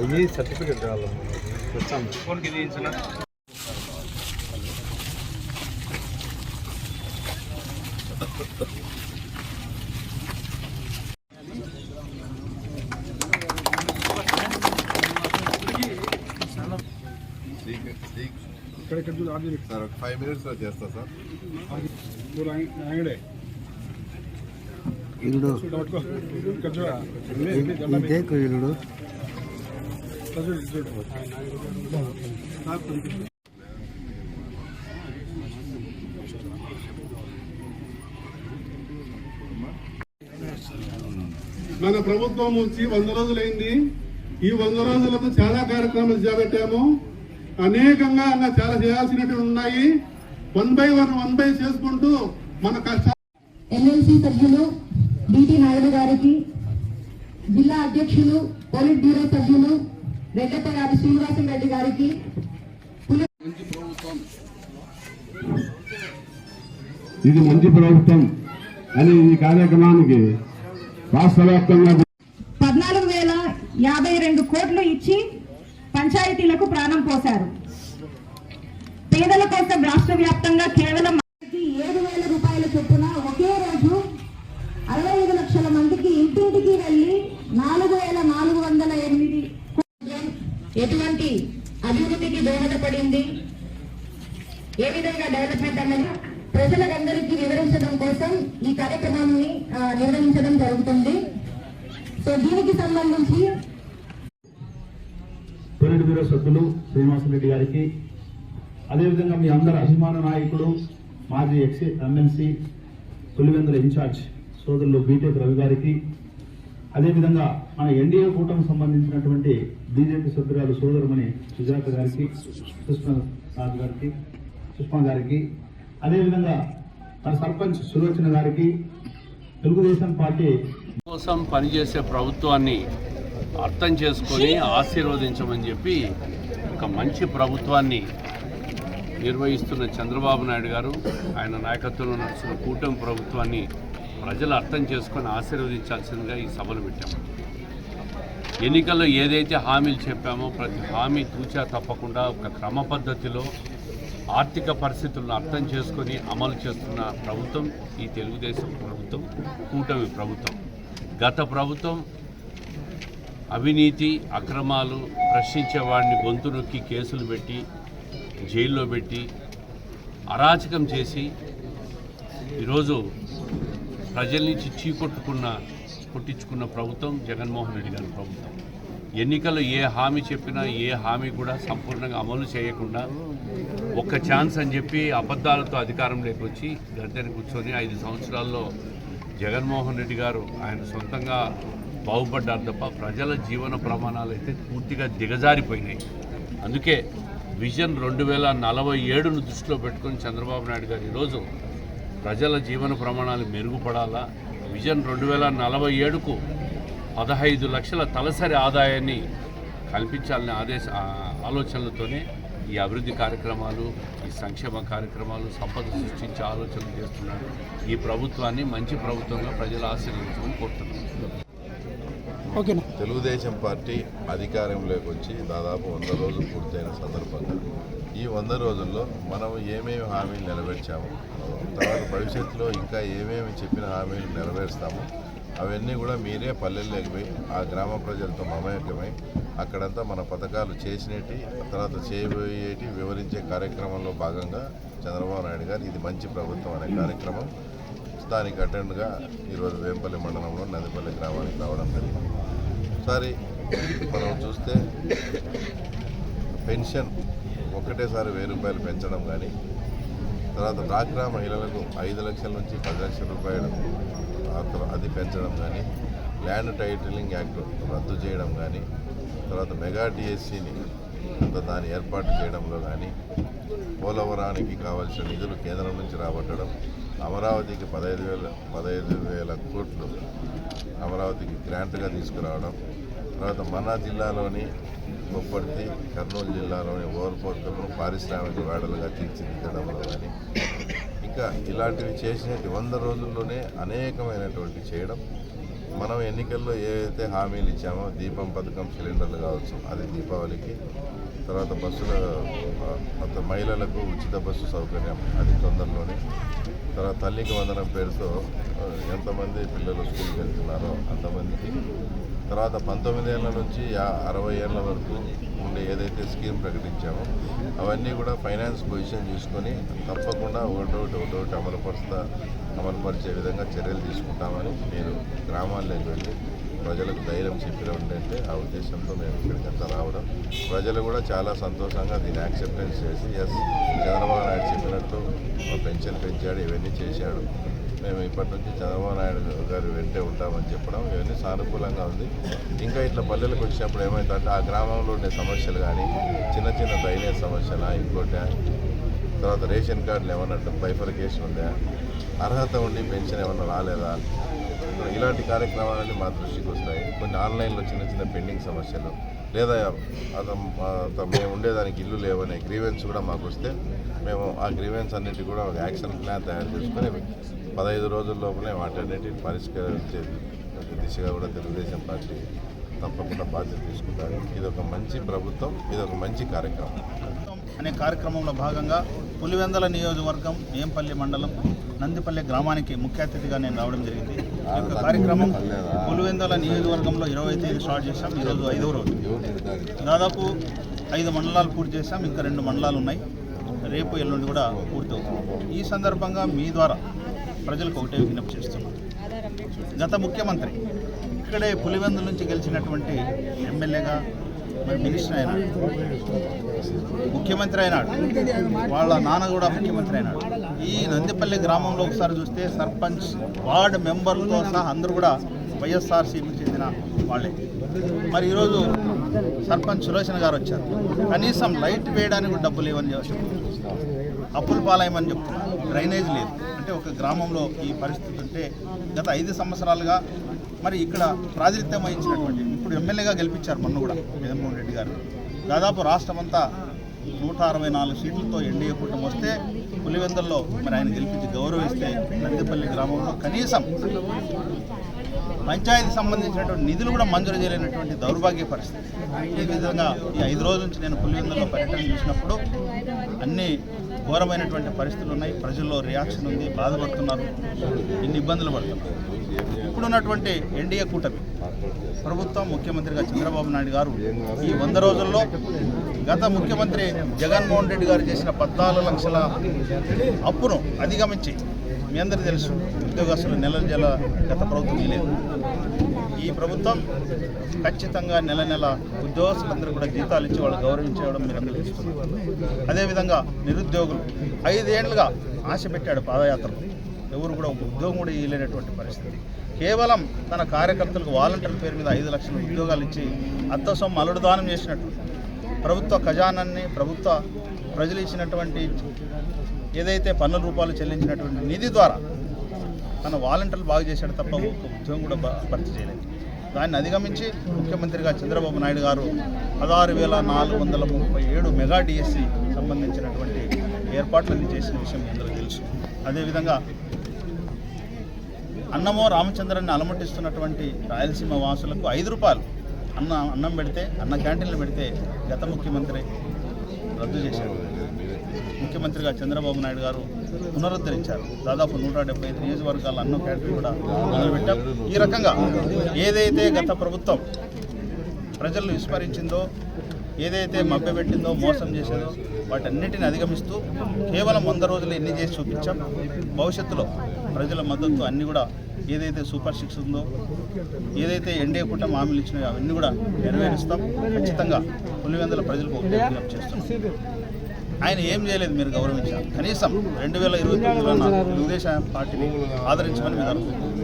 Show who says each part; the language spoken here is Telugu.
Speaker 1: అయ్యి సర్టిఫికెట్ కావాలమ్మా వచ్చాము
Speaker 2: ఫోన్కి తీయించిన
Speaker 1: ఇక్కడ ఇక్కడ చూడు ఆర్డర్
Speaker 3: సార్ ఒక ఫైవ్ మినిట్స్లో చేస్తా సార్
Speaker 1: చూడు అంగడే
Speaker 4: ఇల్లుడు ఇదేకు ఇల్లుడు
Speaker 5: మన ప్రభుత్వం వచ్చి వంద రోజులైంది. ఈ వంద రోజులకు చాలా కార్యక్రమాలు చేపట్టాము. అనేకంగా ఇంకా చాలా చేయాల్సినవి ఉన్నాయి. One by one one by చేసుకుంటూ మన కష్ట
Speaker 6: ఎమ్మెల్సీ సభ్యులు డిటి నాయుడు గారికి జిల్లా అధ్యక్షులు పోలిట్ బ్యూరో సభ్యులు రెడ్డపగారి శ్రీనివాసం రెడ్డి గారికి
Speaker 5: ఇది మంచి ప్రభుత్వం అని ఈ కార్యక్రమానికి రాష్ట్ర వ్యాప్తంగా
Speaker 6: పద్నాలుగు వేల యాభై రెండు కోట్లు ఇచ్చి పంచాయతీలకు ప్రాణం పోశారు. పేదల కోసం రాష్ట్ర వ్యాప్తంగా కేవలం లక్షల మందికి ఇంటింటికి వెళ్ళి నాలుగు వేల నాలుగు వందల ఎనిమిది ఎటువంటి అభివృద్ధికి దోహదపడింది? ఏ విధంగా డెవలప్మెంట్ అనేది ప్రజలందరికీ వివరించడం కోసం ఈ కార్యక్రమాన్ని నిర్వహించడం జరుగుతుంది. సో దీనికి సంబంధించి
Speaker 7: పొలిట్ బ్యూరో సభ్యులు శ్రీనివాసరెడ్డి గారికి అదేవిధంగా మీ అందరి అభిమాన నాయకుడు మాజీ ఎక్స్ ఎమ్మెల్సీ పులివెందుల ఇన్ఛార్జ్ సోదరులు బీటెక్ రవి గారికి. అదేవిధంగా మన ఎన్డీఏ కూటమి సంబంధించినటువంటి బీజేపీ సభ్యురాలు సోదరుమణి సుజాత గారికి సుష్మా రాజు గారికి సుష్మా గారికి. అదేవిధంగా మన సర్పంచ్ సులోచన గారికి తెలుగుదేశం పార్టీ
Speaker 2: కోసం పనిచేసే ప్రభుత్వాన్ని అర్థం చేసుకొని ఆశీర్వదించమని చెప్పి ఒక మంచి ప్రభుత్వాన్ని నిర్వహిస్తున్న చంద్రబాబు నాయుడు గారు ఆయన నాయకత్వంలో నడుస్తున్న కూటమి ప్రభుత్వాన్ని ప్రజలు అర్థం చేసుకొని ఆశీర్వదించాల్సిందిగా ఈ సభలు పెట్టాము. ఎన్నికల్లో ఏదైతే హామీలు చెప్పామో ప్రతి హామీ తూచా తప్పకుండా ఒక క్రమ పద్ధతిలో ఆర్థిక పరిస్థితులను అర్థం చేసుకొని అమలు చేస్తున్న ప్రభుత్వం ఈ తెలుగుదేశం ప్రభుత్వం కూటమి ప్రభుత్వం. గత ప్రభుత్వం అవినీతి అక్రమాలు ప్రశ్నించే వాడిని గొంతు నొక్కి కేసులు పెట్టి జైల్లో పెట్టి అరాచకం చేసి ఈరోజు ప్రజల నుంచి చీకొట్టుకున్న కొట్టించుకున్న ప్రభుత్వం జగన్మోహన్ రెడ్డి గారి ప్రభుత్వం. ఎన్నికల్లో ఏ హామీ చెప్పినా ఏ హామీ కూడా సంపూర్ణంగా అమలు చేయకుండా ఒక్క ఛాన్స్ అని చెప్పి అబద్ధాలతో అధికారంలోకి వచ్చి గద్దెని కూర్చొని ఐదు సంవత్సరాల్లో జగన్మోహన్ రెడ్డి గారు ఆయన సొంతంగా బాగుపడ్డారు తప్ప ప్రజల జీవన ప్రమాణాలు అయితే పూర్తిగా దిగజారిపోయినాయి. అందుకే విజన్ రెండు వేల నలభై ఏడును దృష్టిలో పెట్టుకొని చంద్రబాబు నాయుడు గారు ఈరోజు ప్రజల జీవన ప్రమాణాలు మెరుగుపడాలా? విజన్ రెండు వేల నలభై ఏడుకు పదహైదు లక్షల తలసరి ఆదాయాన్ని కల్పించాలనే ఆదేశ ఆలోచనలతోనే ఈ అభివృద్ధి కార్యక్రమాలు ఈ సంక్షేమ కార్యక్రమాలు సంపద సృష్టించే ఆలోచనలు చేస్తున్నాడు ఈ ప్రభుత్వాన్ని మంచి ప్రభుత్వంగా ప్రజలు ఆశీర్వదించమని కోరుతున్నాను
Speaker 3: తెలుగుదేశం పార్టీ అధికారంలోకి వచ్చి దాదాపు వంద రోజులు పూర్తయిన సందర్భంగా వంద రోజుల్లో మనం ఏమేమి హామీలు నెరవేర్చాము? తర్వాత భవిష్యత్తులో ఇంకా ఏమేమి చెప్పిన హామీలు నెరవేరుస్తాము? అవన్నీ కూడా మీరే పల్లెల్లోకి పోయి ఆ గ్రామ ప్రజలతో మమేకమై అక్కడంతా మన పథకాలు చేసినటి తర్వాత చేయబోయేటి వివరించే కార్యక్రమంలో భాగంగా చంద్రబాబు నాయుడు గారు ఇది మంచి ప్రభుత్వం అనే కార్యక్రమం దానికి అటెండ్గా ఈరోజు వేంపల్లి మండలంలో నందిపల్లి గ్రామానికి రావడం జరిగింది. ఒకసారి మనం చూస్తే పెన్షన్ ఒకటేసారి వెయ్యి రూపాయలు పెంచడం కానీ తర్వాత డ్వాక్రా మహిళలకు ఐదు లక్షల నుంచి పది లక్షల రూపాయలు అది పెంచడం కానీ ల్యాండ్ టైటిలింగ్ యాక్ట్ రద్దు చేయడం కానీ తర్వాత మెగా డిఎస్సిని దాన్ని ఏర్పాటు చేయడంలో కానీ పోలవరానికి కావాల్సిన నిధులు కేంద్రం నుంచి రాబట్టడం అమరావతికి పదహైదు వేల పదహైదు వేల కోట్లు అమరావతికి గ్రాంట్గా తీసుకురావడం తర్వాత మన జిల్లాలోని గొప్పర్తి కర్నూలు జిల్లాలోని ఓవర్పోర్టులను పారిశ్రామిక వేడలుగా తీర్చిదిద్దడంలో కానీ ఇంకా ఇలాంటివి చేసిన వంద రోజుల్లోనే అనేకమైనటువంటి చేయడం. మనం ఎన్నికల్లో ఏవైతే హామీలు ఇచ్చామో దీపం పథకం సిలిండర్లు కావచ్చు అది దీపావళికి తర్వాత బస్సుల మహిళలకు ఉచిత బస్సు సౌకర్యం అది తొందరలోనే. తర్వాత తల్లికి వందనం పేరుతో ఎంతమంది పిల్లలు స్కూల్కి వెళ్తున్నారో అంతమందికి తర్వాత పంతొమ్మిది ఏళ్ళ నుంచి యా- అరవై ఏళ్ళ వరకు ఉండే ఏదైతే స్కీమ్ ప్రకటించామో అవన్నీ కూడా ఫైనాన్స్ పొజిషన్ చూసుకొని తప్పకుండా ఒకటోటి ఒకటోటి అమలుపరుస్తా అమలుపరిచే విధంగా చర్యలు తీసుకుంటామని మీరు గ్రామాల్లోకి వెళ్ళి ప్రజలకు ధైర్యం చెప్పిన ఉండంటే ఆ ఉద్దేశంతో మేము ఇక్కడికంతా రావడం. ప్రజలు కూడా చాలా సంతోషంగా దీన్ని యాక్సెప్టెన్స్ చేసి ఎస్ చంద్రబాబు నాయుడు చెప్పినట్టు మా పెన్షన్ పెంచాడు ఇవన్నీ చేశాడు. మేము ఇప్పటి నుంచి చంద్రబాబు నాయుడు గారు వెంటే ఉంటామని చెప్పడం ఇవన్నీ సానుకూలంగా ఉంది. ఇంకా ఇట్లా పల్లెలకు వచ్చినప్పుడు ఏమవుతుందంటే ఆ గ్రామంలో ఉండే సమస్యలు కానీ చిన్న చిన్న డ్రైనేజ్ సమస్యలా ఇంకోటి తర్వాత రేషన్ కార్డులు ఏమన్నా బైఫర్కేషన్ ఉందా అర్హత ఉండి పెన్షన్ ఏమన్నా రాలేదా? ఇలాంటి కార్యక్రమాలన్నీ మా దృష్టికి వస్తాయి. కొన్ని ఆన్లైన్లో చిన్న చిన్న పెండింగ్ సమస్యలు లేదా అతను అతను మేము ఉండేదానికి ఇల్లు లేవనే గ్రీవెన్స్ కూడా మాకు వస్తే మేము ఆ గ్రీవెన్స్ అన్నిటి కూడా ఒక యాక్షన్ ప్లాన్ తయారు చేసుకొని పదహైదు రోజుల లోపలే వాటన్నిటిని పరిష్కరించే దిశగా కూడా తెలుగుదేశం పార్టీ తప్పకుండా బాధ్యత తీసుకుంటారు. ఇది ఒక మంచి ప్రభుత్వం ఇది ఒక మంచి కార్యక్రమం.
Speaker 8: అనే కార్యక్రమంలో భాగంగా పులివెందల నియోజకవర్గం ఏంపల్లి మండలం నందిపల్లి గ్రామానికి ముఖ్య అతిథిగా నేను రావడం జరిగింది. యొక్క కార్యక్రమం పులివెందల నియోజకవర్గంలో ఇరవై తేదీ స్టార్ట్ చేశాం. ఈరోజు ఐదవ రోజు. దాదాపు ఐదు మండలాలు పూర్తి చేశాం. ఇంకా రెండు మండలాలు ఉన్నాయి. రేపు ఎల్లుండి కూడా పూర్తి అవుతుంది ఈ సందర్భంగా మీ ద్వారా ప్రజలకు ఒకటే విజ్ఞప్తి చేస్తున్నాం. గత ముఖ్యమంత్రి ఇక్కడే పులివెందుల నుంచి గెలిచినటువంటి ఎమ్మెల్యేగా మరి మినిస్టర్ అయినాడు. ముఖ్యమంత్రి అయినాడు. వాళ్ళ నాన్న కూడా ముఖ్యమంత్రి అయినాడు. ఈ నందిపల్లి గ్రామంలో ఒకసారి చూస్తే సర్పంచ్ వార్డు మెంబర్లతో సహా అందరూ కూడా వైఎస్ఆర్సీకి చెందిన వాళ్ళే. మరి ఈరోజు సర్పంచ్ సులోచన గారు వచ్చారు. కనీసం లైట్ వేయడానికి కూడా డబ్బులు ఇవ్వని చెప్పారు అప్పుల పాలయమని చెప్తున్నారు డ్రైనేజ్ లేదు. అంటే ఒక గ్రామంలో ఈ పరిస్థితి ఉంటే గత ఐదు సంవత్సరాలుగా మరి ఇక్కడ ప్రాతినిధ్యం వహించినటువంటి ఇప్పుడు ఎమ్మెల్యేగా గెలిపించారు మొన్న కూడా జగన్మోహన్ రెడ్డి గారు. దాదాపు రాష్ట్రం అంతా నూట అరవై నాలుగు సీట్లతో ఎన్డీఏ కూటమి వస్తే పులివెందల్లో మరి ఆయన గెలిపించి గౌరవిస్తే నందిపల్లి గ్రామంలో కనీసం పంచాయతీ సంబంధించినటువంటి నిధులు కూడా మంజూరు చేయలేనటువంటి దౌర్భాగ్య పరిస్థితి. ఈ విధంగా ఈ ఐదు రోజుల నుంచి నేను పులివెందుల్లో పర్యటన చేసినప్పుడు అన్ని ఘోరమైనటువంటి పరిస్థితులు ఉన్నాయి. ప్రజల్లో రియాక్షన్ ఉంది. బాధపడుతున్నారు. ఇన్ని ఇబ్బందులు పడుతున్నారు. ఇప్పుడున్నటువంటి ఎన్డీఏ కూటమి ప్రభుత్వం ముఖ్యమంత్రిగా చంద్రబాబు నాయుడు గారు ఈ వంద రోజుల్లో గత ముఖ్యమంత్రి జగన్మోహన్ రెడ్డి గారు చేసిన పద్నాలుగు లక్షల అప్పును అధిగమించి మీ అందరికీ తెలుసు ఉద్యోగస్తులు నెల నెల గత ప్రభుత్వం లేదు ఈ ప్రభుత్వం ఖచ్చితంగా నెల నెల ఉద్యోగస్తులందరూ కూడా జీతాలు ఇచ్చి వాళ్ళు గౌరవించడం మీరు అందరూ ఇస్తున్నారు అదేవిధంగా నిరుద్యోగులు ఐదేళ్ళుగా ఆశ పెట్టాడు పాదయాత్రలో. ఎవరు కూడా ఒక ఉద్యోగం కూడా ఇవ్వలేనటువంటి పరిస్థితి. కేవలం తన కార్యకర్తలకు వాలంటీర్ పేరు మీద ఐదు లక్షల ఉద్యోగాలు ఇచ్చి అత్త సొమ్ము అల్లుడు దానం చేసినట్టు. ప్రభుత్వ ఖజానాన్ని ప్రభుత్వ ప్రజలు ఇచ్చినటువంటి ఏదైతే పన్నుల రూపాయలు చెల్లించినటువంటి నిధి ద్వారా తన వాలంటీర్లు బాగు చేశాడు తప్ప ఒక్క ఉద్యోగం కూడా భర్తీ చేయలేదు. దాన్ని అధిగమించి ముఖ్యమంత్రిగా చంద్రబాబు నాయుడు గారు పదహారు వేల నాలుగు వందల ముప్పై ఏడు మెగా డిఎస్సి సంబంధించినటువంటి ఏర్పాట్లన్నీ చేసిన విషయం మీ అందరికీ తెలుసు. అదేవిధంగా అన్నమో రామచంద్రాన్ని అలమటిస్తున్నటువంటి రాయలసీమ వాసులకు ఐదు రూపాయలు అన్న అన్నం పెడితే అన్న క్యాంటీన్లు పెడితే గత ముఖ్యమంత్రి రద్దు చేశారు. ముఖ్యమంత్రిగా చంద్రబాబు నాయుడు గారు పునరుద్ధరించారు. దాదాపు నూట డెబ్బై ఐదు నియోజకవర్గాల అన్న కేటరీ కూడా మొదలుపెట్టాం. ఈ రకంగా ఏదైతే గత ప్రభుత్వం ప్రజలను విస్మరించిందో ఏదైతే మభ్యపెట్టిందో మోసం చేసేదో వాటన్నిటిని అధిగమిస్తూ కేవలం వంద రోజులు ఎన్ని చేసి చూపించాం. భవిష్యత్తులో ప్రజల మద్దతు అన్నీ కూడా ఏదైతే సూపర్ సిక్స్ ఉందో ఏదైతే ఎన్డీఏ కూటమి హామీలు ఇచ్చినాయో అవన్నీ కూడా నెరవేరుస్తాం. ఖచ్చితంగా పులివెందుల ప్రజలకు విజ్ఞప్తి చేస్తున్నాం. ఆయన ఏం చేయలేదు మీరు గౌరవించాలి కనీసం రెండు వేల ఇరవై తొమ్మిదిలో నా తెలుగుదేశం పార్టీని ఆదరించమని మీరు అనుకుంటున్నారు